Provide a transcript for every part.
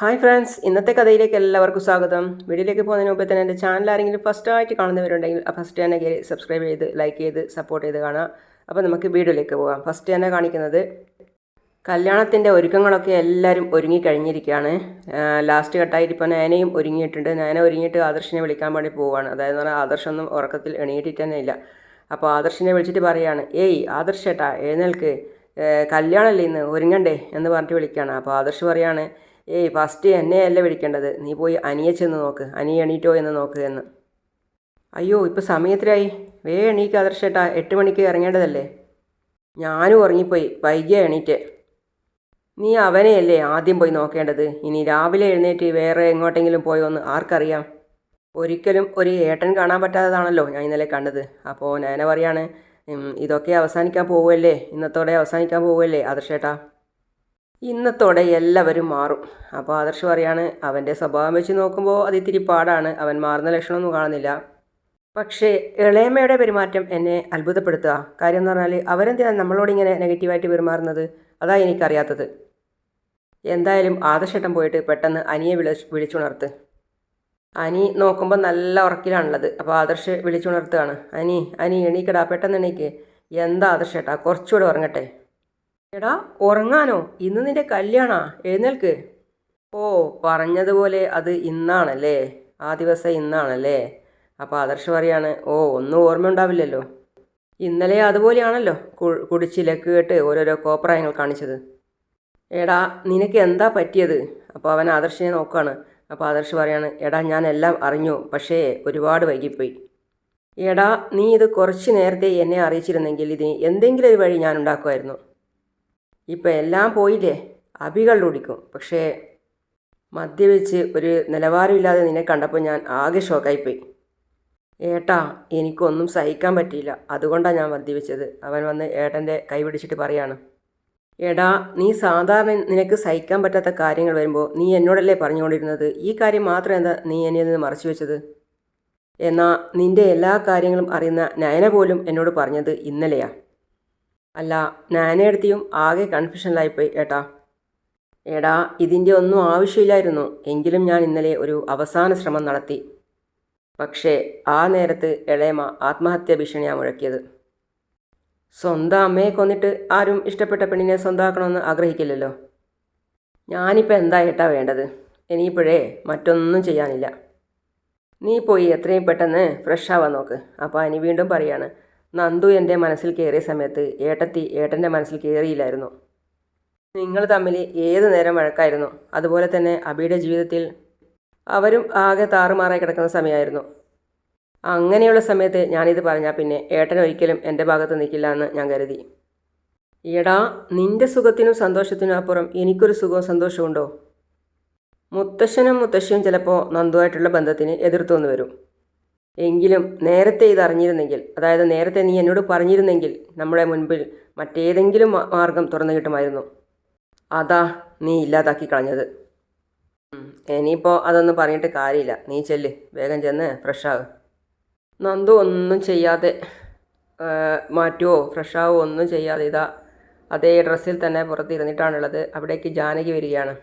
Hi friends ഇന്നത്തെ കഥയിലേക്ക് എല്ലാവർക്കും സ്വാഗതം. വീഡിയോയിലേക്ക് പോകുന്നതിന് മുമ്പ് തന്നെ എന്റെ ചാനൽ ആരെങ്കിലും ഫസ്റ്റ് ആയിട്ട് കാണുന്നവരുണ്ടെങ്കിൽ ഫസ്റ്റ് തന്നെ കയറി സബ്സ്ക്രൈബ് ചെയ്ത് ലൈക്ക് ചെയ്ത് സപ്പോർട്ട് ചെയ്ത് കാണുക. അപ്പോൾ നമുക്ക് വീഡിയോയിലേക്ക് പോകാം. ഫസ്റ്റ് തന്നെ കാണിക്കുന്നത് കല്യാണത്തിന്റെ ഒരുക്കങ്ങളൊക്കെ എല്ലാവരും ഒരുങ്ങി കഴിഞ്ഞിരിക്കുകയാണ് ലാസ്റ്റ് ഘട്ടമായിട്ട് ഇപ്പോൾ നയനയും ഒരുങ്ങിയിട്ടുണ്ട്. നയന ഒരുങ്ങിയിട്ട് ആദർശിനെ വിളിക്കാൻ വേണ്ടി പോവുകയാണ്. അതായത് പറഞ്ഞാൽ ആദർശൊന്നും ഉറക്കത്തിൽ എണീറ്റിട്ട് തന്നെ ഇല്ല. അപ്പോൾ ആദർശിനെ വിളിച്ചിട്ട് പറയുകയാണ് ഏയ് ആദർശേട്ടാ എഴുന്നേൽക്ക്. കല്യാണമല്ലേ ഇന്ന്? ഒരുങ്ങണ്ടേ? എന്ന് പറഞ്ഞിട്ട് വിളിക്കുകയാണ്. അപ്പോൾ ആദർശ് പറയാണ് ഏയ് ഫസ്റ്റ് എന്നെയല്ല വിളിക്കേണ്ടത്? നീ പോയി അനിയെ ചെന്ന് നോക്ക്. അനി എണീറ്റോ എന്ന് നോക്ക് എന്ന്. അയ്യോ ഇപ്പോൾ സമയത്തിലായി വേ എണീക്ക് ആദർശേട്ടാ എട്ട് മണിക്ക് ഇറങ്ങേണ്ടതല്ലേ? ഞാനും ഉറങ്ങിപ്പോയി. വൈകിയ എണീറ്റ്. നീ അവനെയല്ലേ ആദ്യം പോയി നോക്കേണ്ടത്? ഇനി രാവിലെ എഴുന്നേറ്റ് വേറെ എങ്ങോട്ടെങ്കിലും പോയോന്ന് ആർക്കറിയാം? ഒരിക്കലും ഒരു ഏട്ടൻ കാണാൻ പറ്റാത്തതാണല്ലോ ഞാൻ ഇന്നലെ കണ്ടത്. അപ്പോൾ ഞാനെ പറയാണ് "ഉം, ഇതൊക്കെ അവസാനിക്കാൻ പോവുമല്ലേ ഇന്നത്തോടെ അവസാനിക്കാൻ പോവുമല്ലേ ആദർശേട്ടാ ഇന്നത്തോടെ എല്ലാവരും മാറും. അപ്പോൾ ആദർശ് പറയാണ് അവന്റെ സ്വഭാവം വെച്ച് നോക്കുമ്പോൾ അത് ഇത്തിരി പാടാണ്. അവൻ മാറുന്ന ലക്ഷണമൊന്നും കാണുന്നില്ല. പക്ഷേ ഇളയമ്മയുടെ പെരുമാറ്റം എന്നെ അത്ഭുതപ്പെടുത്തുക. കാര്യം എന്ന് പറഞ്ഞാൽ അവരെന്തിനാണ് നമ്മളോട് ഇങ്ങനെ നെഗറ്റീവായിട്ട് പെരുമാറുന്നത്? അതാ എനിക്കറിയാത്തത്. എന്തായാലും ആദർശട്ടം പോയിട്ട് പെട്ടെന്ന് അനിയെ വിളി വിളിച്ചുണർത്ത്. അനി നോക്കുമ്പോൾ നല്ല ഉറക്കിലാണുള്ളത്. അപ്പോൾ ആദർശ് വിളിച്ചുണർത്തുകയാണ്. അനി അനി എണീക്കടാ പെട്ടെന്ന് എണീക്ക്. എന്താ ആദർശേട്ടാ കുറച്ചുകൂടെ ഉറങ്ങട്ടെ. എടാ ഉറങ്ങാനോ? ഇന്ന് നിന്റെ കല്യാണാ? എഴുന്നേൽക്ക്. ഓ പറഞ്ഞതുപോലെ അത് ഇന്നാണല്ലേ? ആ ദിവസം ഇന്നാണല്ലേ? അപ്പോൾ ആദർശ് പറയാണ് ഓ ഒന്നും ഓർമ്മ ഉണ്ടാവില്ലല്ലോ ഇന്നലെ അതുപോലെയാണല്ലോ കുടിച്ച് ലക്ക് കേട്ട് ഓരോരോ കോപ്രായങ്ങൾ കാണിച്ചത്. എടാ നിനക്ക് എന്താ പറ്റിയത്? അപ്പോൾ അവൻ ആദർശിനെ നോക്കുകയാണ് അപ്പോൾ ആദർശ് പറയാണ് എടാ ഞാൻ എല്ലാം അറിഞ്ഞു പക്ഷേ ഒരുപാട് വൈകിപ്പോയി. എടാ നീ ഇത് കുറച്ച് നേരത്തെ എന്നെ അറിയിച്ചിരുന്നെങ്കിൽ ഇത് എന്തെങ്കിലും ഒരു വഴി ഞാൻ ഉണ്ടാക്കുമായിരുന്നു. ഇപ്പം എല്ലാം പോയില്ലേ? അഭികൾ ഓടിക്കും. പക്ഷേ മദ്യവെച്ച് ഒരു നിലവാരമില്ലാതെ നിന്നെ കണ്ടപ്പോൾ ഞാൻ ആകെ ഷോക്കായിപ്പോയി. ഏട്ടാ എനിക്കൊന്നും സഹിക്കാൻ പറ്റിയില്ല. അതുകൊണ്ടാണ് ഞാൻ മദ്യവെച്ചത് അവൻ വന്ന് ഏട്ടന്റെ കൈ പിടിച്ചിട്ട് പറയാണ്. എടാ നീ സാധാരണ നിനക്ക് സഹിക്കാൻ പറ്റാത്ത കാര്യങ്ങൾ വരുമ്പോൾ നീ എന്നോടല്ലേ പറഞ്ഞുകൊണ്ടിരുന്നത്? ഈ കാര്യം മാത്രം എന്താ നീ എന്നിൽ നിന്ന് മറച്ചു വെച്ചത്? എന്നാൽ നിന്റെ എല്ലാ കാര്യങ്ങളും അറിയുന്ന നയന പോലും എന്നോട് പറഞ്ഞത് ഇന്നലെയാ. അല്ല നയനയെടുത്തിയും ആകെ കൺഫ്യൂഷനിലായിപ്പോയി ഏട്ടാ. ഏടാ ഇതിന്റെ ഒന്നും ആവശ്യമില്ലായിരുന്നു. എങ്കിലും ഞാൻ ഇന്നലെ ഒരു അവസാന ശ്രമം നടത്തി. പക്ഷേ ആ നേരത്ത് ഇളയമ ആത്മഹത്യാ ഭീഷണിയാണ് മുഴക്കിയത്. സ്വന്തം അമ്മയെ കൊന്നിട്ട് ആരും ഇഷ്ടപ്പെട്ട പെണ്ണിനെ സ്വന്തമാക്കണമെന്ന് ആഗ്രഹിക്കില്ലല്ലോ. ഞാനിപ്പോൾ എന്താ ഏട്ടാ വേണ്ടത്? ഇനിയിപ്പോഴേ മറ്റൊന്നും ചെയ്യാനില്ല. നീ പോയി എത്രയും പെട്ടെന്ന് ഫ്രഷ് ആവാൻ നോക്ക്. അപ്പോൾ ഇനി വീണ്ടും പറയാണ്. നന്ദു എന്റെ മനസ്സിൽ കയറിയ സമയത്ത് ഏട്ടത്തി ഏട്ടന്റെ മനസ്സിൽ കയറിയില്ലായിരുന്നു. നിങ്ങൾ തമ്മിൽ ഏത് നേരം വഴക്കായിരുന്നു? അതുപോലെ തന്നെ അബിയുടെ ജീവിതത്തിൽ അവരും ആകെ താറുമാറായി കിടക്കുന്ന സമയമായിരുന്നു. അങ്ങനെയുള്ള സമയത്ത് ഞാനിത് പറഞ്ഞാൽ പിന്നെ ഏട്ടൻ ഒരിക്കലും എന്റെ ഭാഗത്ത് നിൽക്കില്ല എന്ന് ഞാൻ കരുതി. എടാ നിന്റെ സുഖത്തിനും സന്തോഷത്തിനും അപ്പുറം എനിക്കൊരു സുഖവും സന്തോഷവും ഉണ്ടോ മുത്തശ്ശനും മുത്തശ്ശിയും ചിലപ്പോൾ നന്ദുവായിട്ടുള്ള ബന്ധത്തിന് എതിർത്തൊന്നു വരും. എങ്കിലും നേരത്തെ ഇതറിഞ്ഞിരുന്നെങ്കിൽ അതായത് നേരത്തെ നീ എന്നോട് പറഞ്ഞിരുന്നെങ്കിൽ നമ്മുടെ മുൻപിൽ മറ്റേതെങ്കിലും മാർഗം തുറന്നു കിട്ടുമായിരുന്നു. അതാ നീ ഇല്ലാതാക്കി കളഞ്ഞത്. ഇനിയിപ്പോൾ അതൊന്നും പറഞ്ഞിട്ട് കാര്യമില്ല. നീ ചെല്ല്. വേഗം ചെന്ന് ഫ്രഷാവ്. നന്ദു ഒന്നും ചെയ്യാതെ മാറ്റുമോ ഫ്രഷാവോ ഒന്നും ചെയ്യാതെ ഇതാ അതേ ഡ്രസ്സിൽ തന്നെ പുറത്തിരുന്നിട്ടാണുള്ളത്. അവിടേക്ക് ജാനകി വരികയാണ്.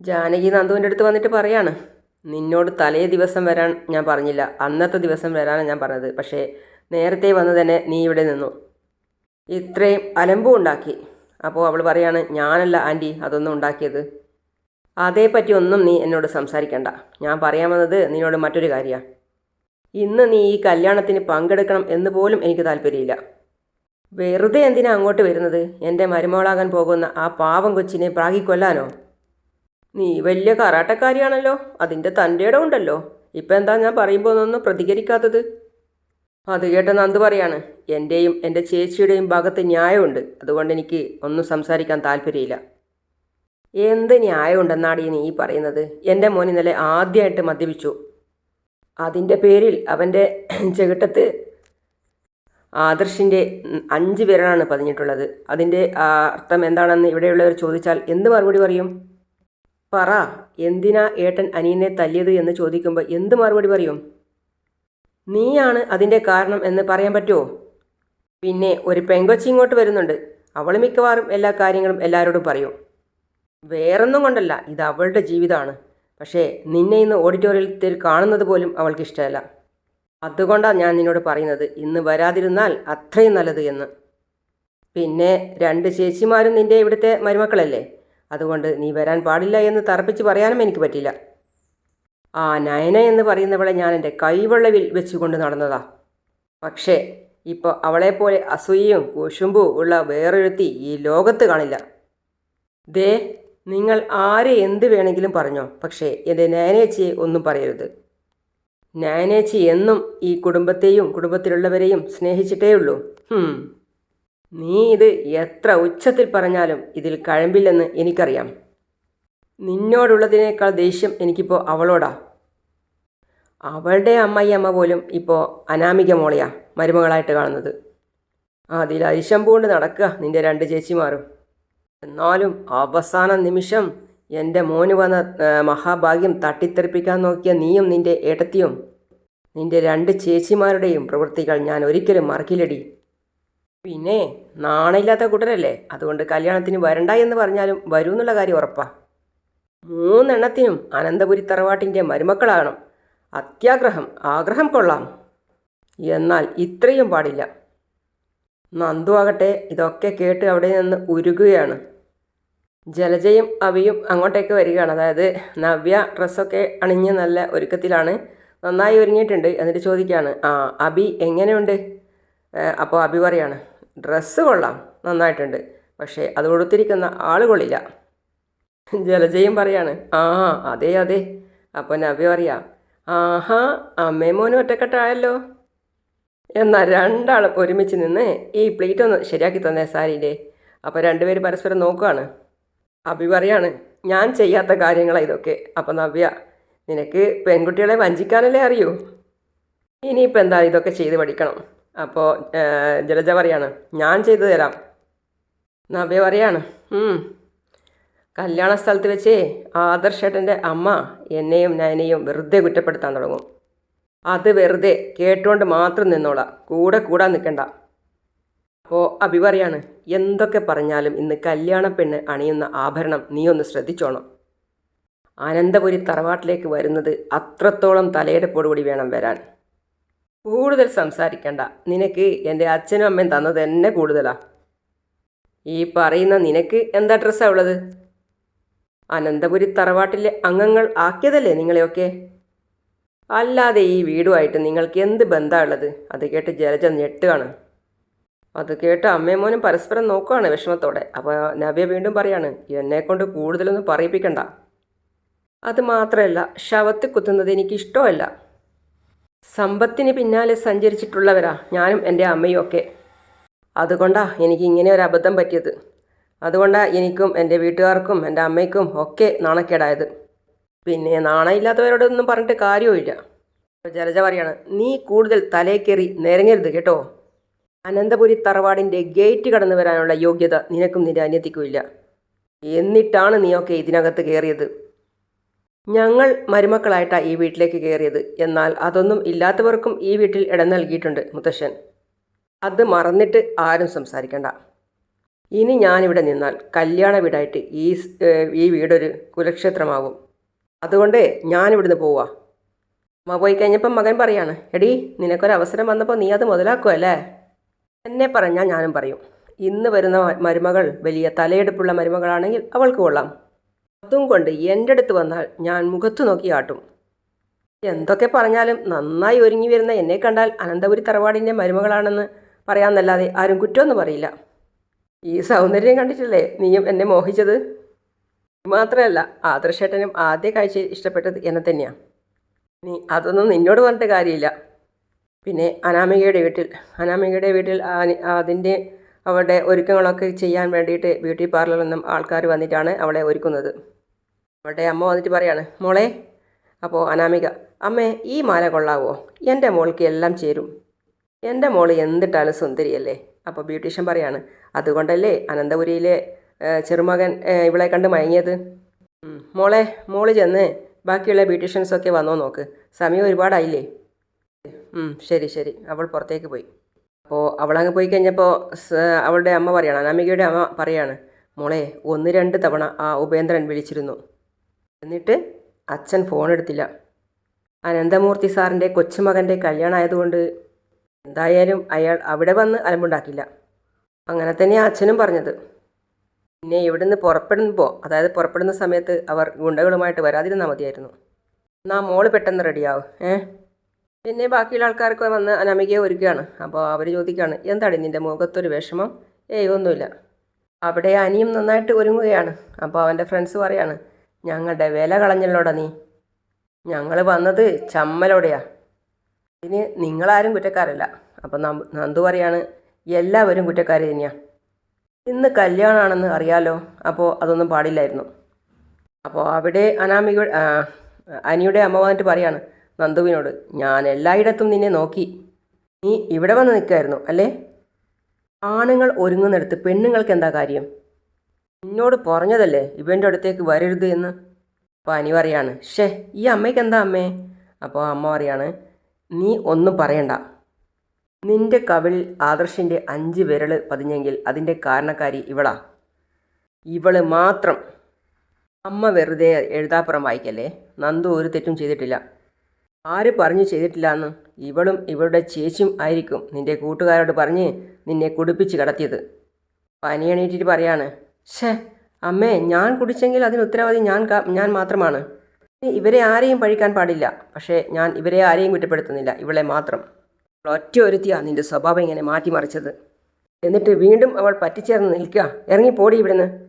ജാനകി നന്ദുവിന്റെ അടുത്ത് വന്നിട്ട് പറയാണ്. നിന്നോട് തലേ ദിവസം വരാൻ ഞാൻ പറഞ്ഞില്ല. അന്നത്തെ ദിവസം വരാനാണ് ഞാൻ പറഞ്ഞത്. പക്ഷേ നേരത്തെ വന്ന് തന്നെ നീ ഇവിടെ നിന്നു. ഇത്രയും അലമ്പും ഉണ്ടാക്കി. അപ്പോൾ അവൾ പറയാണ് ഞാനല്ല ആന്റി അതൊന്നും ഉണ്ടാക്കിയത്. അതേപ്പറ്റി ഒന്നും നീ എന്നോട് സംസാരിക്കണ്ട. ഞാൻ പറയാൻ വന്നത് നിന്നോട് മറ്റൊരു കാര്യമാണ് ഇന്ന് നീ ഈ കല്യാണത്തിന് പങ്കെടുക്കണം എന്ന് പോലും എനിക്ക് താല്പര്യമില്ല. വെറുതെ എന്തിനാ അങ്ങോട്ട് വരുന്നത്? എന്റെ മരുമകളാകാൻ പോകുന്ന ആ പാവം കൊച്ചിനെ പ്രാഗിക്കൊല്ലാനോ? നീ വലിയ കറാട്ടക്കാരിയാണല്ലോ അതിന്റെ തന്റെ ഇടം ഉണ്ടല്ലോ ഇപ്പം എന്താ ഞാൻ പറയുമ്പോൾ ഒന്നും പ്രതികരിക്കാത്തത്? അത് കേട്ട നന്ദ് പറയാണ് എന്റെയും എന്റെ ചേച്ചിയുടെയും ഭാഗത്ത് ന്യായമുണ്ട്. അതുകൊണ്ട് എനിക്ക് ഒന്നും സംസാരിക്കാൻ താല്പര്യമില്ല. എന്ത് ന്യായമുണ്ടെന്നാടി നീ പറയുന്നത്? എന്റെ മോൻ ഇന്നലെ ആദ്യമായിട്ട് മദ്യപിച്ചു. അതിന്റെ പേരിൽ അവന്റെ ചെകിട്ടത്ത് ആദർശിന്റെ അഞ്ച് പേരാണ് പതിഞ്ഞിട്ടുള്ളത്. അതിന്റെ അർത്ഥം എന്താണെന്ന് ഇവിടെയുള്ളവർ ചോദിച്ചാൽ എന്ത് മറുപടി പറയും? പറ എന്തിനാ ഏട്ടൻ അനിയനെ തല്ലിയത് എന്ന് ചോദിക്കുമ്പോൾ എന്ത് മറുപടി പറയും? നീയാണ് അതിന്റെ കാരണം എന്ന് പറയാൻ പറ്റുമോ പിന്നെ ഒരു പെങ്കൊച്ചി ഇങ്ങോട്ട് വരുന്നുണ്ട്. അവൾ മിക്കവാറും എല്ലാ കാര്യങ്ങളും എല്ലാവരോടും പറയും. വേറൊന്നും കൊണ്ടല്ല ഇത് അവളുടെ ജീവിതമാണ്. പക്ഷേ നിന്നെ ഇന്ന് ഓഡിറ്റോറിയത്തിൽ കാണുന്നത് പോലും അവൾക്ക് ഇഷ്ടമല്ല. അതുകൊണ്ടാണ് ഞാൻ നിന്നോട് പറയുന്നത് ഇന്ന് വരാതിരുന്നാൽ അത്രയും നല്ലത് എന്ന്. പിന്നെ രണ്ട് ചേച്ചിമാരും നിന്റെ ഇവിടുത്തെ മരുമക്കളല്ലേ? അതുകൊണ്ട് നീ വരാൻ പാടില്ല എന്ന് തറപ്പിച്ച് പറയാനും എനിക്ക് പറ്റില്ല. ആ നയന എന്ന് പറയുന്നവളെ ഞാൻ എന്റെ കൈവെള്ളവിൽ വെച്ചുകൊണ്ട് നടന്നതാ. പക്ഷേ ഇപ്പോൾ അവളെപ്പോലെ അസൂയയും കുശുമ്പും ഉള്ള വേറൊരുത്തി ഈ ലോകത്ത് കാണില്ല. ദേ നിങ്ങൾ ആരെ എന്ത് വേണമെങ്കിലും പറഞ്ഞോ പക്ഷേ എന്റെ നയനേച്ചിയെ ഒന്നും പറയരുത്. നയനേച്ചി എന്നും ഈ കുടുംബത്തെയും കുടുംബത്തിലുള്ളവരെയും സ്നേഹിച്ചിട്ടേ ഉള്ളൂ. നീ ഇത് എത്ര ഉച്ചത്തിൽ പറഞ്ഞാലും ഇതിൽ കഴമ്പില്ലെന്ന് എനിക്കറിയാം. നിന്നോടുള്ളതിനേക്കാൾ ദേഷ്യം എനിക്കിപ്പോൾ അവളോടാ. അവളുടെ അമ്മയമ്മ പോലും ഇപ്പോൾ അനാമിക മോളിയാ മരുമകളായിട്ട് കാണുന്നത്. അതിൽ അരിശം പൂണ്ട് നടക്കുക നിന്റെ രണ്ട് ചേച്ചിമാരും. എന്നാലും അവസാന നിമിഷം എന്റെ മോന് വന്ന മഹാഭാഗ്യം തട്ടിത്തെറിപ്പിക്കാൻ നോക്കിയ നീയും നിന്റെ ഏട്ടത്തിയും നിന്റെ രണ്ട് ചേച്ചിമാരുടെയും പ്രവൃത്തികൾ ഞാൻ ഒരിക്കലും മറക്കില്ലടി. പിന്നെ നാണയില്ലാത്ത കൂട്ടരല്ലേ? അതുകൊണ്ട് കല്യാണത്തിന് വരണ്ട എന്ന് പറഞ്ഞാലും വരൂ എന്നുള്ള കാര്യം ഉറപ്പാ. മൂന്നെണ്ണത്തിനും അനന്തപുരി തറവാട്ടിന്റെ മരുമക്കളാകണം. അത്യാഗ്രഹം ആഗ്രഹം കൊള്ളാം. എന്നാൽ ഇത്രയും പാടില്ല. നന്ദു ആകട്ടെ ഇതൊക്കെ കേട്ട് അവിടെ നിന്ന് ഉരുകുകയാണ്. ജലജയും അവിയും അങ്ങോട്ടേക്ക് വരികയാണ്. അതായത് നവ്യ ഡ്രസ്സൊക്കെ അണിഞ്ഞ് നല്ല ഒരുക്കത്തിലാണ്. നന്നായി ഒരുങ്ങിയിട്ടുണ്ട് എന്നിട്ട് ചോദിക്കുകയാണ് ആ അബി എങ്ങനെയുണ്ട്? അപ്പോൾ അബി പറയാണ് ഡ്രസ്സ് കൊള്ളാം നന്നായിട്ടുണ്ട് പക്ഷേ അത് കൊടുത്തിരിക്കുന്ന ആളുകളില്ല ജലജയും പറയാണ് ആ അതെ അതെ. അപ്പോൾ നവ്യ പറയാ ആഹാ അമ്മയും മോനും ഒറ്റക്കെട്ടായല്ലോ. എന്നാൽ രണ്ടാളും ഒരുമിച്ച് നിന്ന് ഈ പ്ലേറ്റ് ഒന്ന് ശരിയാക്കി തന്നേ സാരിന്റെ. അപ്പോൾ രണ്ടുപേരും പരസ്പരം നോക്കുകയാണ് അഭി പറയാണ് ഞാൻ ചെയ്യാത്ത കാര്യങ്ങളാണ് ഇതൊക്കെ. അപ്പം നവ്യ നിനക്ക് പെൺകുട്ടികളെ വഞ്ചിക്കാനല്ലേ അറിയൂ? ഇനിയിപ്പോൾ എന്താ ഇതൊക്കെ ചെയ്ത് പഠിക്കണം? അപ്പോൾ ജലജ പറയാണ് ഞാൻ ചെയ്തു തരാം. നവ്യ പറയാണ് കല്യാണ സ്ഥലത്ത് വെച്ചേ ആദർശേട്ടന്റെ അമ്മ എന്നെയും നയനെയും വെറുതെ കുറ്റപ്പെടുത്താൻ തുടങ്ങും. അത് വെറുതെ കേട്ടുകൊണ്ട് മാത്രം നിന്നോളാം കൂടെ കൂടാൻ നിൽക്കണ്ട അപ്പോൾ അഭി പറയാണ് എന്തൊക്കെ പറഞ്ഞാലും ഇന്ന് കല്യാണ പെണ്ണ് അണിയുന്ന ആഭരണം നീ ഒന്ന് ശ്രദ്ധിച്ചോണം. അനന്തപുരി തറവാട്ടിലേക്ക് വരുന്നത് അത്രത്തോളം തലയെടുപ്പോടുകൂടി വേണം വരാൻ. കൂടുതൽ സംസാരിക്കണ്ട. നിനക്ക് എന്റെ അച്ഛനും അമ്മയും തന്നത് തന്നെ കൂടുതലാ. ഈ പറയുന്ന നിനക്ക് എന്താ ഡ്രസ്സാണ് ഉള്ളത്? അനന്തപുരി തറവാട്ടിലെ അംഗങ്ങൾ ആക്കിയതല്ലേ നിങ്ങളെയൊക്കെ? അല്ലാതെ ഈ വീടുമായിട്ട് നിങ്ങൾക്ക് എന്ത് ബന്ധമുള്ളത് അത് കേട്ട് ജലജ ഞെട്ടുകയാണ്. അത് കേട്ട് അമ്മയും മോനും പരസ്പരം നോക്കുകയാണ് വിഷമത്തോടെ. അപ്പോൾ നബിയ വീണ്ടും പറയാണ് എന്നെക്കൊണ്ട് കൂടുതലൊന്നും പറയിപ്പിക്കണ്ട. അത് മാത്രമല്ല ശവത്ത് കുത്തുന്നത് എനിക്ക് ഇഷ്ടമല്ല സമ്പത്തിന് പിന്നാലെ സഞ്ചരിച്ചിട്ടുള്ളവരാ ഞാനും എന്റെ അമ്മയും ഒക്കെ. അതുകൊണ്ടാ എനിക്ക് ഇങ്ങനെ ഒരു അബദ്ധം പറ്റിയത്. അതുകൊണ്ടാ എനിക്കും എന്റെ വീട്ടുകാർക്കും എന്റെ അമ്മയ്ക്കും ഒക്കെ നാണക്കേടായത്. പിന്നെ നാണയില്ലാത്തവരോടൊന്നും പറഞ്ഞിട്ട് കാര്യവുമില്ല. ജലജ പറയാണ് നീ കൂടുതൽ തലേക്കേറി നിരങ്ങരുത് കേട്ടോ. അനന്തപുരി തറവാടിന്റെ ഗേറ്റ് കടന്നു വരാനുള്ള യോഗ്യത നിനക്കും നിന്റെ അന്യത്തിക്കുമില്ല എന്നിട്ടാണ് നീയൊക്കെ ഇതിനകത്ത് കയറിയത്. ഞങ്ങൾ മരുമക്കളായിട്ടാണ് ഈ വീട്ടിലേക്ക് കയറിയത് എന്നാൽ അതൊന്നും ഇല്ലാത്തവർക്കും ഈ വീട്ടിൽ ഇടം നൽകിയിട്ടുണ്ട് മുത്തശ്ശൻ. അത് മറന്നിട്ട് ആരും സംസാരിക്കണ്ട. ഇനി ഞാനിവിടെ നിന്നാൽ കല്യാണ വീടായിട്ട് ഈ ഈ വീടൊരു കുലക്ഷേത്രമാവും അതുകൊണ്ട് ഞാനിവിടുന്ന് പോവാ. അമ്മ പോയി കഴിഞ്ഞപ്പം മകൻ പറയാണ് എടി നിനക്കൊരവസരം വന്നപ്പോൾ നീ അത് മുതലാക്കുമല്ലേ എന്നെ പറഞ്ഞാൽ ഞാനും പറയും ഇന്ന് വരുന്ന മരുമകൾ വലിയ തലയെടുപ്പുള്ള മരുമകളാണെങ്കിൽ അവൾക്ക് കൊള്ളാം. അതും കൊണ്ട് എന്റെ അടുത്ത് വന്നാൽ ഞാൻ മുഖത്തു നോക്കി എന്തൊക്കെ പറഞ്ഞാലും നന്നായി ഒരുങ്ങി വരുന്ന എന്നെ കണ്ടാൽ അനന്തപുരി തറവാടിന്റെ മരുമകളാണെന്ന് പറയാമെന്നല്ലാതെ ആരും കുറ്റമൊന്നും പറയില്ല. ഈ സൗന്ദര്യം കണ്ടിട്ടില്ലേ? നീയും എന്നെ മോഹിച്ചത്? മാത്രമല്ല ആദർശേട്ടനും ആദ്യ കാഴ്ചയിൽ ഇഷ്ടപ്പെട്ടത് എന്നെ തന്നെയാണ് നീ അതൊന്നും നിന്നോട് പറഞ്ഞിട്ട് കാര്യമില്ല. പിന്നെ അനാമികയുടെ വീട്ടിൽ അനാമികയുടെ വീട്ടിൽ അതിന്റെ അവളുടെ ഒരുക്കങ്ങളൊക്കെ ചെയ്യാൻ വേണ്ടിയിട്ട് ബ്യൂട്ടി പാർലറിൽ നിന്നും ആൾക്കാർ വന്നിട്ടാണ് അവളെ ഒരുക്കുന്നത്. അവളുടെ അമ്മ വന്നിട്ട് പറയാണ് മോളെ അപ്പോൾ അനാമിക അമ്മേ ഈ മാല കൊള്ളാവോ? എന്റെ മോൾക്ക് എല്ലാം ചേരും. എന്റെ മോൾ എന്തിട്ടാലും സുന്ദരിയല്ലേ? അപ്പോൾ ബ്യൂട്ടീഷ്യൻ പറയാണ് അതുകൊണ്ടല്ലേ അനന്തപുരിയിലെ ചെറുമകൻ ഇവളെ കണ്ട് മയങ്ങിയത്? മോളെ മോൾ ചെന്ന് ബാക്കിയുള്ള ബ്യൂട്ടീഷ്യൻസൊക്കെ വന്നോ നോക്ക്. സമയം ഒരുപാടായില്ലേ? ശരി ശരി. അവൾ പുറത്തേക്ക് പോയി. അപ്പോൾ അവളങ്ങ് പോയി കഴിഞ്ഞപ്പോൾ അവളുടെ അമ്മ പറയാണ് അനാമികയുടെ അമ്മ പറയാണ് മോളെ ഒന്ന് രണ്ട് തവണ ആ ഉപേന്ദ്രൻ വിളിച്ചിരുന്നു. എന്നിട്ട് അച്ഛൻ ഫോൺ എടുത്തില്ല. അനന്തമൂർത്തി സാറിന്റെ കൊച്ചുമകന്റെ കല്യാണമായതുകൊണ്ട് എന്തായാലും അയാൾ അവിടെ വന്ന് അലമ്പുണ്ടാക്കില്ല അങ്ങനെ തന്നെയാണ് അച്ഛനും പറഞ്ഞത്. പിന്നെ ഇവിടുന്ന് പുറപ്പെടുമ്പോൾ അതായത് പുറപ്പെടുന്ന സമയത്ത് അവർ ഗുണ്ടകളുമായിട്ട് വരാതിരുന്നാൽ മതിയായിരുന്നു. എന്നാൽ മോൾ പെട്ടെന്ന് റെഡിയാവും ഏ? പിന്നെ ബാക്കിയുള്ള ആൾക്കാർക്ക് വന്ന് അനാമികയെ ഒരുക്കുകയാണ്. അപ്പോൾ അവർ ചോദിക്കുകയാണ് എന്താണ് നിന്റെ മുഖത്തൊരു വിഷമം? ഏയ് ഒന്നുമില്ല. അവിടെ അനിയും നന്നായിട്ട് ഒരുങ്ങുകയാണ്. അപ്പോൾ അവന്റെ ഫ്രണ്ട്സ് പറയാണ് ഞങ്ങളുടെ വില കളഞ്ഞല്ലോടാ നീ. ഞങ്ങൾ വന്നത് ചമ്മലോടെയാ. ഇതിന് നിങ്ങളാരും കുറ്റക്കാരല്ല. അപ്പം നന്ദു പറയാണ് എല്ലാവരും കുറ്റക്കാർ തന്നെയാണ് ഇന്ന് കല്യാണമാണെന്ന് അറിയാലോ? അപ്പോൾ അതൊന്നും പാടില്ലായിരുന്നു. അപ്പോൾ അവിടെ അനാമിക അനിയുടെ അമ്മ വന്നിട്ട് പറയാണ് നന്ദുവിനോട് ഞാൻ എല്ലായിടത്തും നിന്നെ നോക്കി. നീ ഇവിടെ വന്ന് നിൽക്കായിരുന്നു അല്ലേ? ആണുങ്ങൾ ഒരുങ്ങുന്നിടത്ത് പെണ്ണുങ്ങൾക്ക് എന്താ കാര്യം? നിന്നോട് പറഞ്ഞതല്ലേ ഇവന്റെ അടുത്തേക്ക് വരരുത് എന്ന്? അപ്പോൾ അനി പറയാണ് ഷേ ഈ അമ്മയ്ക്ക് എന്താ അമ്മേ? അപ്പോൾ അമ്മ പറയാണ് നീ ഒന്നും പറയണ്ട. നിന്റെ കവിളിൽ ആദർശിന്റെ അഞ്ച് വിരൽ പതിഞ്ഞെങ്കിൽ അതിന്റെ കാരണക്കാരി ഇവളാ. ഇവൾ മാത്രം അമ്മ വെറുതെ എഴുതാപ്പുറം വായിക്കല്ലേ? നന്ദു ഒരു തെറ്റും ചെയ്തിട്ടില്ല. ആര് പറഞ്ഞു ചെയ്തിട്ടില്ല എന്ന്? ഇവളും ഇവളുടെ ചേച്ചിയും ആയിരിക്കും നിന്റെ കൂട്ടുകാരോട് പറഞ്ഞ് നിന്നെ കുടിപ്പിച്ച് കടത്തിയത്. പനിയണീറ്റിട്ട് പറയാണ് ഷേ അമ്മേ ഞാൻ കുടിച്ചെങ്കിൽ അതിന് ഉത്തരവാദി ഞാൻ ഞാൻ മാത്രമാണ്. ഇവരെ ആരെയും പഴിക്കാൻ പാടില്ല. പക്ഷേ ഞാൻ ഇവരെ ആരെയും കുറ്റപ്പെടുത്തുന്നില്ല. ഇവളെ മാത്രം. ഒറ്റ ഒരുത്തിയാണ് നിന്റെ സ്വഭാവം ഇങ്ങനെ മാറ്റിമറിച്ചത്. എന്നിട്ട് വീണ്ടും അവൾ പറ്റിച്ചേർന്ന് നിൽക്കുക. ഇറങ്ങി പോടി ഇവിടുന്ന്.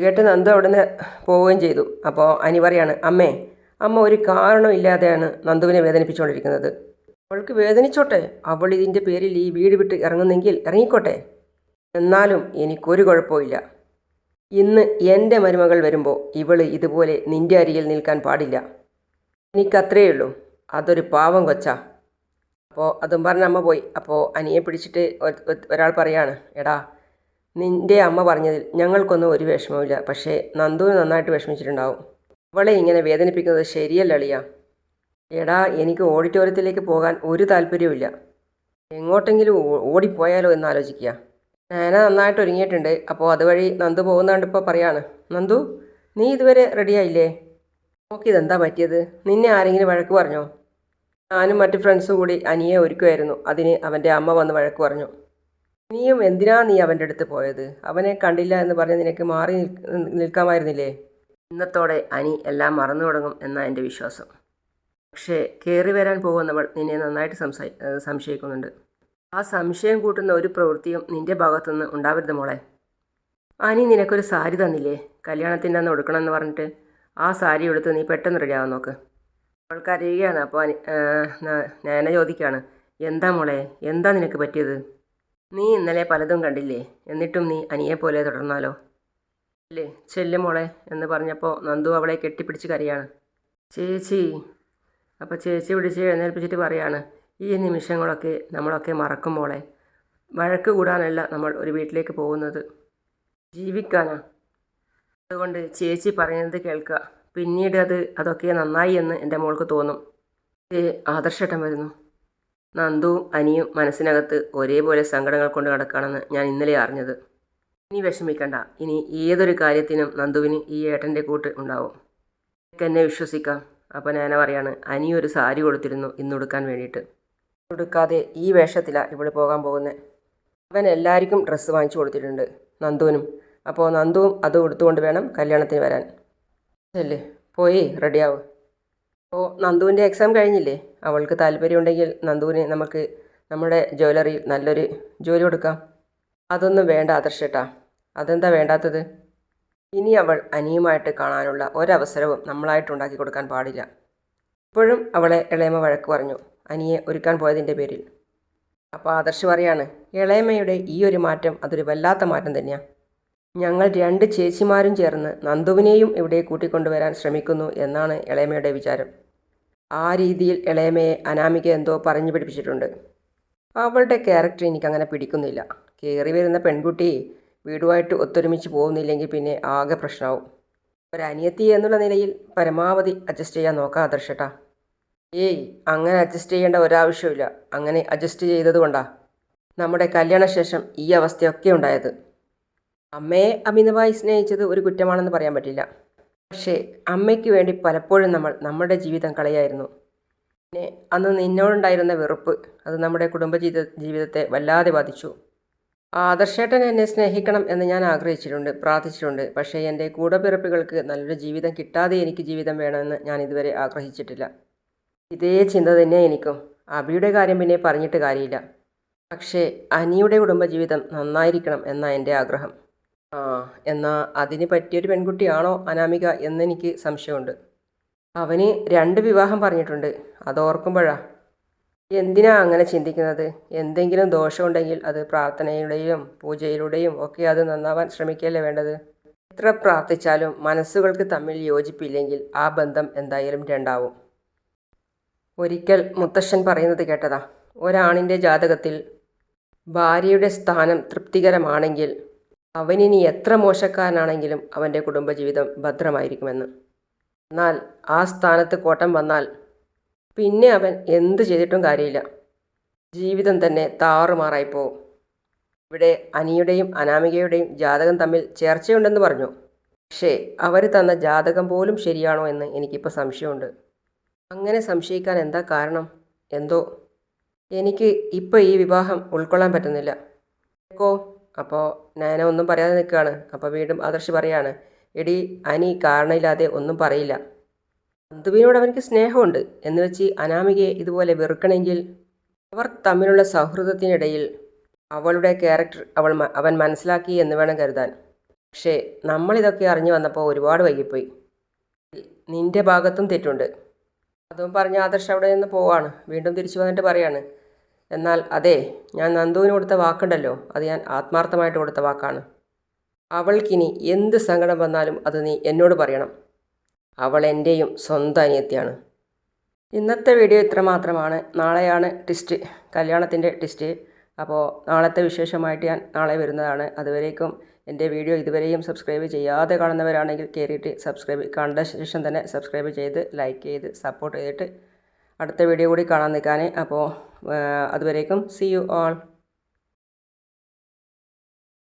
കേട്ട് നന്ദു അവിടുന്ന് പോവുകയും ചെയ്തു. അപ്പോൾ അനി പറയാണ് അമ്മേ അമ്മ ഒരു കാരണമില്ലാതെയാണ് നന്ദുവിനെ വേദനിപ്പിച്ചുകൊണ്ടിരിക്കുന്നത്. അവൾക്ക് വേദനിച്ചോട്ടെ. അവൾ ഇതിന്റെ പേരിൽ ഈ വീട് വിട്ട് ഇറങ്ങുന്നെങ്കിൽ ഇറങ്ങിക്കോട്ടെ. എന്നാലും എനിക്കൊരു കുഴപ്പമില്ല ഇന്ന് എന്റെ മരുമകൾ വരുമ്പോൾ ഇവൾ ഇതുപോലെ നിന്റെ അരികിൽ നിൽക്കാൻ പാടില്ല. എനിക്കത്രയേ ഉള്ളൂ അതൊരു പാവം കൊച്ചാ. അപ്പോൾ അതും പറഞ്ഞ അമ്മ പോയി. അപ്പോൾ അനിയെ പിടിച്ചിട്ട് ഒരാൾ പറയാണ് എടാ നിന്റെ അമ്മ പറഞ്ഞതിൽ ഞങ്ങൾക്കൊന്നും ഒരു വിഷമവുമില്ല. പക്ഷേ നന്ദു നന്നായിട്ട് വിഷമിച്ചിട്ടുണ്ടാവും. അവളെ ഇങ്ങനെ വേദനിപ്പിക്കുന്നത് ശരിയല്ല അളിയ. എടാ എനിക്ക് ഓഡിറ്റോറിയത്തിലേക്ക് പോകാൻ ഒരു താല്പര്യവുമില്ല. എങ്ങോട്ടെങ്കിലും ഓടിപ്പോയാലോ എന്ന് ആലോചിക്കുക. ഞാന നന്നായിട്ട് ഒരുങ്ങിയിട്ടുണ്ട്. അപ്പോൾ അതുവഴി നന്ദു പോകുന്നതുകൊണ്ട് ഇപ്പോൾ പറയാണ്. നന്ദു നീ ഇതുവരെ റെഡിയായില്ലേ നോക്കിയതെന്താ പറ്റിയത്? നിന്നെ ആരെങ്കിലും വഴക്ക് പറഞ്ഞോ? ഞാനും മറ്റു ഫ്രണ്ട്സും കൂടി അനിയെ ഒരുക്കുമായിരുന്നു അതിന് അവന്റെ അമ്മ വന്ന് വഴക്ക് പറഞ്ഞു. നീയും എന്തിനാ നീ അവന്റെ അടുത്ത് പോയത്? അവനെ കണ്ടില്ല എന്ന് പറഞ്ഞ് നിനക്ക് മാറി നിൽക്ക- നിൽക്കാമായിരുന്നില്ലേ? ഇന്നത്തോടെ അനി എല്ലാം മറന്നു തുടങ്ങും എന്നാണ് എന്റെ വിശ്വാസം. പക്ഷേ കയറി വരാൻ പോകുന്നവൾ നിന്നെ നന്നായിട്ട് സംശയിക്കുന്നുണ്ട്. ആ സംശയം കൂട്ടുന്ന ഒരു പ്രവൃത്തിയും നിന്റെ ഭാഗത്തുനിന്ന് ഉണ്ടാവരുത് മോളെ. അനി നിനക്കൊരു സാരി തന്നില്ലേ? കല്യാണത്തിന്റെ അന്ന് എടുക്കണമെന്ന് പറഞ്ഞിട്ട് ആ സാരി എടുത്ത് നീ പെട്ടെന്ന് റെഡിയാവാൻ നോക്ക്. അവൾക്ക് അറിയുകയാണ്. അപ്പോൾ നേന ചോദിക്കുകയാണ്. എന്താ മോളെ? എന്താ നിനക്ക് പറ്റിയത്? നീ ഇന്നലെ പലതും കണ്ടില്ലേ? എന്നിട്ടും നീ അനിയെ പോലെ തുടർന്നാലോ? അല്ലേ ചെല്ലു മോളെ എന്ന് പറഞ്ഞപ്പോൾ നന്ദു അവളെ കെട്ടിപ്പിടിച്ച് കരയാണ്. ചേച്ചി. അപ്പോൾ ചേച്ചി പിടിച്ച് എഴുന്നേൽപ്പിച്ചിട്ട് പറയാണ്. ഈ നിമിഷങ്ങളൊക്കെ നമ്മളൊക്കെ മറക്കുമ്പോളെ വഴക്ക് കൂടാനല്ല നമ്മൾ ഒരു വീട്ടിലേക്ക് പോകുന്നത്. ജീവിക്കാനാ. അതുകൊണ്ട് ചേച്ചി പറയുന്നത് കേൾക്കുക. പിന്നീട് അത് അതൊക്കെ നന്നായി എന്ന് എന്റെ മോൾക്ക് തോന്നും. ആദർശട്ടം വരുന്നു. നന്ദുവും അനിയും മനസ്സിനകത്ത് ഒരേപോലെ സങ്കടങ്ങൾ കൊണ്ട് കിടക്കുകയാണെന്ന് ഞാൻ ഇന്നലെ അറിഞ്ഞത്. ഇനി വിഷമിക്കണ്ട. ഇനി ഏതൊരു കാര്യത്തിനും നന്ദുവിന് ഈ ഏട്ടന്റെ കൂട്ട് ഉണ്ടാവും. എന്നെ വിശ്വസിക്കാം. അപ്പോൾ ഞാൻ പറയാണ് അനി ഒരു സാരി കൊടുത്തിരുന്നു ഇന്ന് ഉടുക്കാൻ വേണ്ടിയിട്ട്. ഉടുക്കാതെ ഈ വേഷത്തിലാണ് ഇവിടെ പോകാൻ പോകുന്നത് അവൻ എല്ലാവർക്കും ഡ്രസ്സ് വാങ്ങിച്ചു കൊടുത്തിട്ടുണ്ട് നന്ദുവിനും. അപ്പോൾ നന്ദുവും അത് കൊടുത്തുകൊണ്ട് വേണം കല്യാണത്തിന് വരാൻ. അല്ലേ പോയി റെഡിയാവും. അപ്പോൾ നന്ദുവിന്റെ എക്സാം കഴിഞ്ഞില്ലേ? അവൾക്ക് താല്പര്യമുണ്ടെങ്കിൽ നന്ദുവിന് നമുക്ക് നമ്മുടെ ജ്വല്ലറിയിൽ നല്ലൊരു ജോലി കൊടുക്കാം. അതൊന്നും വേണ്ട ആദർശേട്ടാ. അതെന്താ വേണ്ടാത്തത്? ഇനി അവൾ അനിയുമായിട്ട് കാണാനുള്ള ഒരവസരവും നമ്മളായിട്ട് ഉണ്ടാക്കി കൊടുക്കാൻ പാടില്ല. ഇപ്പോഴും അവളെ ഇളയമ വഴക്ക് പറഞ്ഞു. അനിയെ ഒരുക്കാൻ പോയതിന്റെ പേരിൽ. അപ്പോൾ ആദർശ് പറയാണ് ഇളയമ്മയുടെ ഈ ഒരു മാറ്റം അതൊരു വല്ലാത്ത മാറ്റം തന്നെയാണ് ഞങ്ങൾ രണ്ട് ചേച്ചിമാരും ചേർന്ന് നന്ദുവിനെയും ഇവിടെ കൂട്ടിക്കൊണ്ടുവരാൻ ശ്രമിക്കുന്നു എന്നാണ് ഇളയമ്മയുടെ വിചാരം. ആ രീതിയിൽ ഇളയമ്മയെ അനാമിക എന്തോ പറഞ്ഞു പിടിപ്പിച്ചിട്ടുണ്ട്. അവളുടെ ക്യാരക്ടർ എനിക്കങ്ങനെ പിടിക്കുന്നില്ല. കയറി വരുന്ന പെൺകുട്ടി വീടുമായിട്ട് ഒത്തൊരുമിച്ച് പോകുന്നില്ലെങ്കിൽ പിന്നെ ആകെ പ്രശ്നമാവും. ഒരനിയത്തി എന്നുള്ള നിലയിൽ പരമാവധി അഡ്ജസ്റ്റ് ചെയ്യാൻ നോക്കാം ആദർശട്ടാ ഏയ് അങ്ങനെ അഡ്ജസ്റ്റ് ചെയ്യേണ്ട ഒരാവശ്യമില്ല അങ്ങനെ അഡ്ജസ്റ്റ് ചെയ്തത് കൊണ്ടാ. നമ്മുടെ കല്യാണശേഷം ഈ അവസ്ഥയൊക്കെ ഉണ്ടായത്. അമ്മയെ അമിതമായി സ്നേഹിച്ചത് ഒരു കുറ്റമാണെന്ന് പറയാൻ പറ്റില്ല. പക്ഷേ അമ്മയ്ക്ക് വേണ്ടി പലപ്പോഴും നമ്മൾ നമ്മുടെ ജീവിതം കളയായിരുന്നു. പിന്നെ അന്ന് നിന്നോടുണ്ടായിരുന്ന വെറുപ്പ് അത് നമ്മുടെ കുടുംബജീവിത ജീവിതത്തെ വല്ലാതെ ബാധിച്ചു. ആദർശേട്ടൻ എന്നെ സ്നേഹിക്കണം എന്ന് ഞാൻ ആഗ്രഹിച്ചിട്ടുണ്ട് പ്രാർത്ഥിച്ചിട്ടുണ്ട്. പക്ഷേ എന്റെ കൂടപ്പിറപ്പുകൾക്ക് നല്ലൊരു ജീവിതം കിട്ടാതെ എനിക്ക് ജീവിതം വേണമെന്ന് ഞാൻ ഇതുവരെ ആഗ്രഹിച്ചിട്ടില്ല. ഇതേ ചിന്ത തന്നെ എനിക്കും. അബിയുടെ കാര്യം പിന്നെ പറഞ്ഞിട്ട് കാര്യമില്ല. പക്ഷേ അനിയുടെ കുടുംബജീവിതം നന്നായിരിക്കണം എന്നാ എന്റെ ആഗ്രഹം. ആ എന്നാൽ അതിന് പറ്റിയൊരു പെൺകുട്ടിയാണോ അനാമിക എന്നെനിക്ക് സംശയമുണ്ട്. അവന് രണ്ട് വിവാഹം പറഞ്ഞിട്ടുണ്ട്. അതോർക്കുമ്പോഴാ. എന്തിനാ അങ്ങനെ ചിന്തിക്കുന്നത്? എന്തെങ്കിലും ദോഷമുണ്ടെങ്കിൽ അത് പ്രാർത്ഥനയുടെയും പൂജയിലൂടെയും ഒക്കെ അത് നന്നാവാൻ ശ്രമിക്കുകയല്ലേ വേണ്ടത്? എത്ര പ്രാർത്ഥിച്ചാലും മനസ്സുകൾക്ക് തമ്മിൽ യോജിപ്പില്ലെങ്കിൽ ആ ബന്ധം എന്തായാലും രണ്ടാവും. ഒരിക്കൽ മുത്തശ്ശൻ പറയുന്നത് കേട്ടതാ. ഒരാണിന്റെ ജാതകത്തിൽ ഭാര്യയുടെ സ്ഥാനം തൃപ്തികരമാണെങ്കിൽ അവനിനി എത്ര മോശക്കാരനാണെങ്കിലും അവന്റെ കുടുംബജീവിതം ഭദ്രമായിരിക്കുമെന്ന്. എന്നാൽ ആ സ്ഥാനത്ത് കോട്ടം വന്നാൽ പിന്നെ അവൻ എന്ത് ചെയ്തിട്ടും കാര്യമില്ല. ജീവിതം തന്നെ താറുമാറായി ഇവിടെ അനിയുടെയും അനാമികയുടെയും ജാതകം തമ്മിൽ ചേർച്ചയുണ്ടെന്ന് പറഞ്ഞു. പക്ഷേ അവർ തന്ന ജാതകം പോലും ശരിയാണോ എന്ന് എനിക്കിപ്പോൾ സംശയമുണ്ട്. അങ്ങനെ സംശയിക്കാൻ എന്താ കാരണം? എന്തോ? എനിക്ക് ഇപ്പോൾ ഈ വിവാഹം ഉൾക്കൊള്ളാൻ പറ്റുന്നില്ല. കേക്കോ അപ്പോൾ നയന ഒന്നും പറയാതെ നിൽക്കുകയാണ്. അപ്പോൾ വീണ്ടും ആദർശ് പറയാണ് എടി അനി കാരണമില്ലാതെ ഒന്നും പറയില്ല. അന്തുവിനോട് അവനക്ക് സ്നേഹമുണ്ട്. എന്ന് വെച്ച് അനാമികയെ ഇതുപോലെ വെറുക്കണമെങ്കിൽ അവർ തമ്മിലുള്ള സൗഹൃദത്തിനിടയിൽ അവളുടെ ക്യാരക്ടർ അവൾ അവൻ മനസ്സിലാക്കി എന്ന് വേണം കരുതാൻ. പക്ഷേ നമ്മളിതൊക്കെ അറിഞ്ഞു വന്നപ്പോൾ ഒരുപാട് വൈകിപ്പോയി. നിന്റെ ഭാഗത്തും തെറ്റുണ്ട്. അതും പറഞ്ഞ് ആദർശ് അവിടെ നിന്ന് പോവാണ്. വീണ്ടും തിരിച്ചു വന്നിട്ട് പറയാണ് എന്നാൽ അതെ ഞാൻ നന്ദുവിന് കൊടുത്ത വാക്കുണ്ടല്ലോ അത് ഞാൻ ആത്മാർത്ഥമായിട്ട് കൊടുത്ത വാക്കാണ്. അവൾക്കിനി എന്ത് സങ്കടം വന്നാലും അത് നീ എന്നോട് പറയണം. അവൾ എന്റെയും സ്വന്തം അനിയത്തിയാണ്. ഇന്നത്തെ വീഡിയോ ഇത്ര മാത്രമാണ്. നാളെയാണ് ടിസ്റ്റ് കല്യാണത്തിന്റെ ടിസ്റ്റ് അപ്പോൾ നാളത്തെ വിശേഷമായിട്ട് ഞാൻ നാളെ വരുന്നതാണ്. അതുവരേക്കും എന്റെ വീഡിയോ ഇതുവരെയും സബ്സ്ക്രൈബ് ചെയ്യാതെ കാണുന്നവരാണെങ്കിൽ കയറിയിട്ട് സബ്സ്ക്രൈബ് കണ്ട ശേഷം തന്നെ സബ്സ്ക്രൈബ് ചെയ്ത് ലൈക്ക് ചെയ്ത് സപ്പോർട്ട് ചെയ്തിട്ട് അടുത്ത വീഡിയോ കൂടി കാണാൻ നിൽക്കാൻ അപ്പോൾ അതുവരേക്കും സി യു ഓൾ